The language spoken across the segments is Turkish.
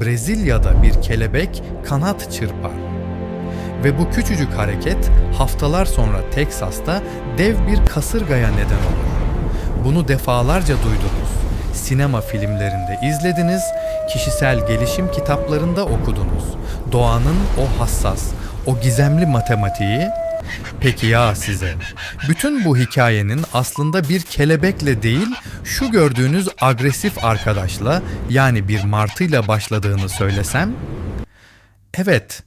Brezilya'da bir kelebek kanat çırpar. Ve bu küçücük hareket haftalar sonra Teksas'ta dev bir kasırgaya neden olur. Bunu defalarca duydunuz. Sinema filmlerinde izlediniz, kişisel gelişim kitaplarında okudunuz. Doğanın o hassas, o gizemli matematiği Peki ya size? Bütün bu hikayenin aslında bir kelebekle değil, şu gördüğünüz agresif arkadaşla yani bir martıyla başladığını söylesem? Evet,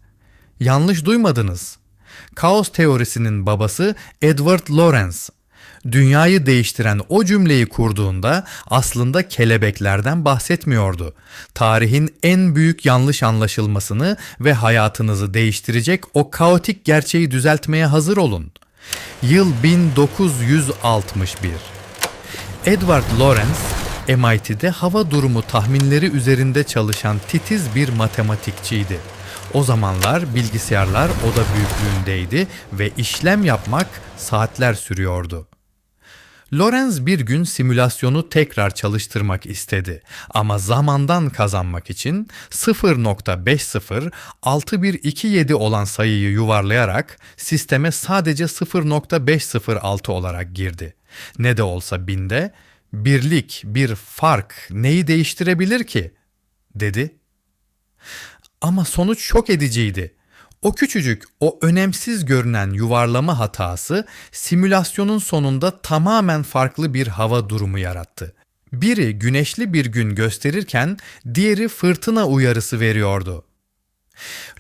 yanlış duymadınız. Kaos teorisinin babası Edward Lorenz. Dünyayı değiştiren o cümleyi kurduğunda aslında kelebeklerden bahsetmiyordu. Tarihin en büyük yanlış anlaşılmasını ve hayatınızı değiştirecek o kaotik gerçeği düzeltmeye hazır olun. Yıl 1961. Edward Lorenz, MIT'de hava durumu tahminleri üzerinde çalışan titiz bir matematikçiydi. O zamanlar bilgisayarlar oda büyüklüğündeydi ve işlem yapmak saatler sürüyordu. Lorenz bir gün simülasyonu tekrar çalıştırmak istedi ama zamandan kazanmak için 0.506127 olan sayıyı yuvarlayarak sisteme sadece 0.506 olarak girdi. Ne de olsa binde birlik, bir fark neyi değiştirebilir ki? dedi. Ama sonuç şok ediciydi. O küçücük, o önemsiz görünen yuvarlama hatası simülasyonun sonunda tamamen farklı bir hava durumu yarattı. Biri güneşli bir gün gösterirken diğeri fırtına uyarısı veriyordu.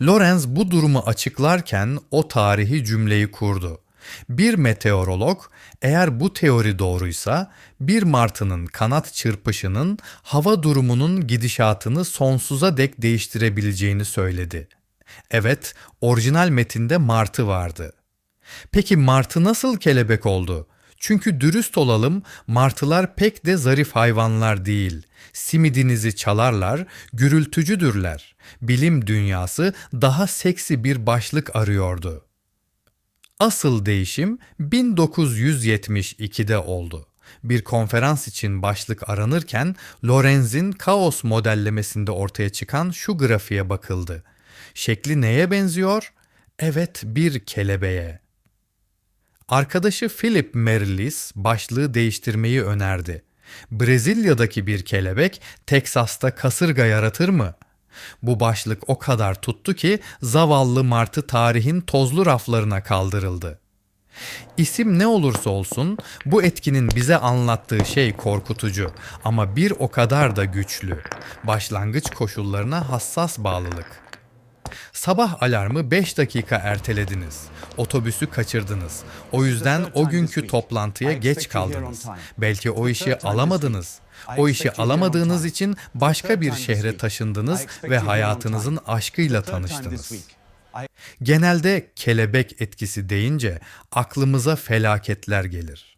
Lorenz bu durumu açıklarken o tarihi cümleyi kurdu. Bir meteorolog eğer bu teori doğruysa bir martının kanat çırpışının hava durumunun gidişatını sonsuza dek değiştirebileceğini söyledi. Evet, orijinal metinde martı vardı. Peki martı nasıl kelebek oldu? Çünkü dürüst olalım, martılar pek de zarif hayvanlar değil. Simidinizi çalarlar, gürültücüdürler. Bilim dünyası daha seksi bir başlık arıyordu. Asıl değişim 1972'de oldu. Bir konferans için başlık aranırken Lorenz'in kaos modellemesinde ortaya çıkan şu grafiğe bakıldı. Şekli neye benziyor? Evet, bir kelebeğe. Arkadaşı Philip Merlis başlığı değiştirmeyi önerdi. Brezilya'daki bir kelebek Teksas'ta kasırga yaratır mı? Bu başlık o kadar tuttu ki zavallı martı tarihin tozlu raflarına kaldırıldı. İsim ne olursa olsun bu etkinin bize anlattığı şey korkutucu ama bir o kadar da güçlü. Başlangıç koşullarına hassas bağlılık. Sabah alarmı 5 dakika ertelediniz. Otobüsü kaçırdınız. O yüzden o günkü toplantıya geç kaldınız. Belki o işi alamadınız. O işi alamadığınız için başka bir şehre taşındınız ve hayatınızın aşkıyla tanıştınız. Genelde kelebek etkisi deyince aklımıza felaketler gelir.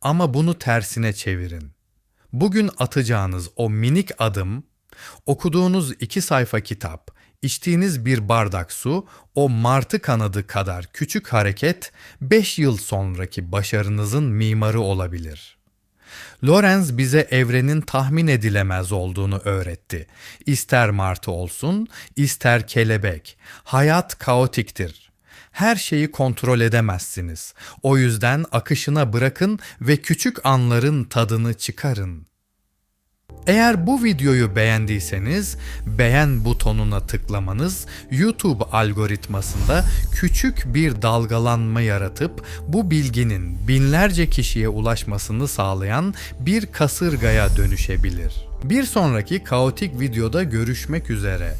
Ama bunu tersine çevirin. Bugün atacağınız o minik adım, okuduğunuz iki sayfa kitap, içtiğiniz bir bardak su, o martı kanadı kadar küçük hareket 5 yıl sonraki başarınızın mimarı olabilir. Lorenz bize evrenin tahmin edilemez olduğunu öğretti. İster martı olsun, ister kelebek. Hayat kaotiktir. Her şeyi kontrol edemezsiniz. O yüzden akışına bırakın ve küçük anların tadını çıkarın. Eğer bu videoyu beğendiyseniz beğen butonuna tıklamanız YouTube algoritmasında küçük bir dalgalanma yaratıp bu bilginin binlerce kişiye ulaşmasını sağlayan bir kasırgaya dönüşebilir. Bir sonraki kaotik videoda görüşmek üzere.